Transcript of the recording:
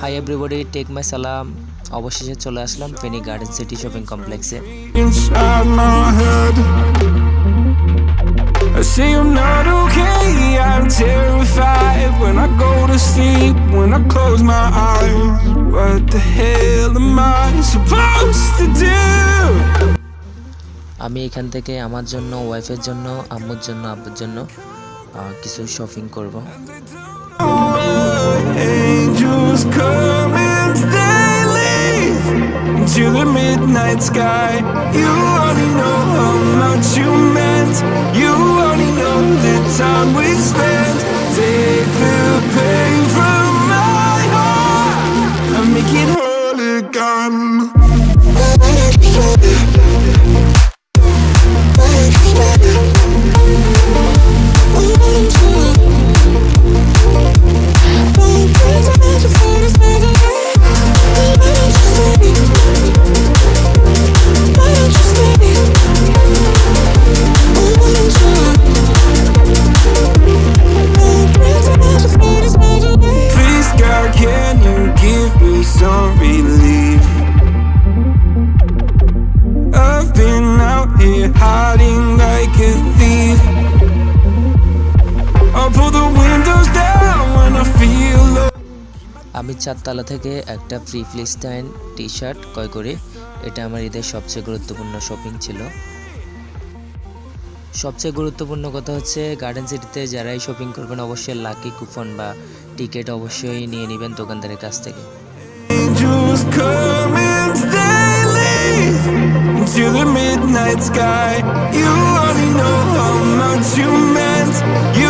Hi everybody take my সালাম অবশেষে চলে আসলাম ফেনী গার্ডেন সিটি শপিং কমপ্লেক্সে. I say I'm not okay, I'm terrified when I go to sleep, when I close my eyes. What the hell am I supposed to do? আমি এখান থেকে আমার জন্য ওয়াইফের জন্য আম্মুর জন্য আব্বুর জন্য কিছু শপিং করব to the midnight sky. You only know how much you meant. You only know the time we spent. Some? I've been out here hiding like a thief. I'll pull the windows down when I feel low. আমি চারতলা থেকে একটা free ফ্লিস্টাইন T shirt ক্রয় করি এটা আমার ঈদের সবচেয়ে গুরুত্বপূর্ণ শপিং ছিল সবচেয়ে গুরুত্বপূর্ণ কথা হচ্ছে গার্ডেন সিটিতে যারাই শপিং করবেন, অবশ্যই লাকি কুপন বা টিকিট অবশ্যই নিয়ে নেবেন দোকানদারের কাছ থেকে Angels come and they leave to the midnight sky. You only know how much you meant. You